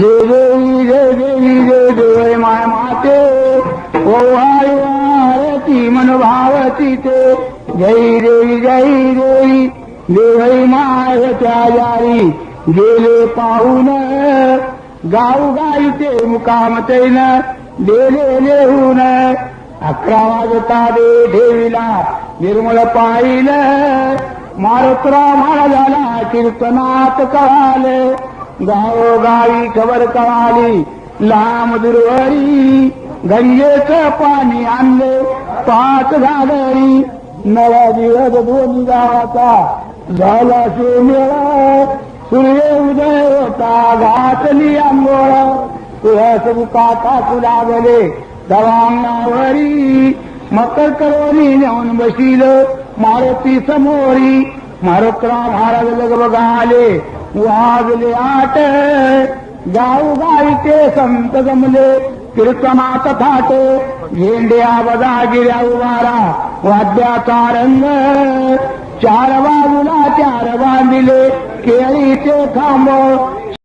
जय देवी जय देवी जय देव माय माते ओहाळी आरती मनोभावती ते. जय देवी जय देवी देवई माय त्या जारी गेले पाहून गाऊ गाईचे मुकाम तैन. देले लेहून अकरा वाजता दे देवीला निर्मळ पाहिल मारुतराव महाराजाला कीर्तनात कळाले. गावोगावी खबर कळाली लांब दुर्वरी गंगेच पाणी आणले पाच घागरी नवा दिवस दोन्ही गावाचा झाला मेळा सूर्य उदय होता घातली आंघोळ तुळस बुका लागले दवांगावरी मकर करोनी नेऊन बसील मारुती समोरी मारुतराव महाराज लग बघाले वाजले आट गाऊ गाईचे संत जमले. कीर्तनात थाट. झेंड्या बजा गिऱ्या उभारा. वाद्याचा रंग. चार बाजूला चार बांधिले केळीचे खांब.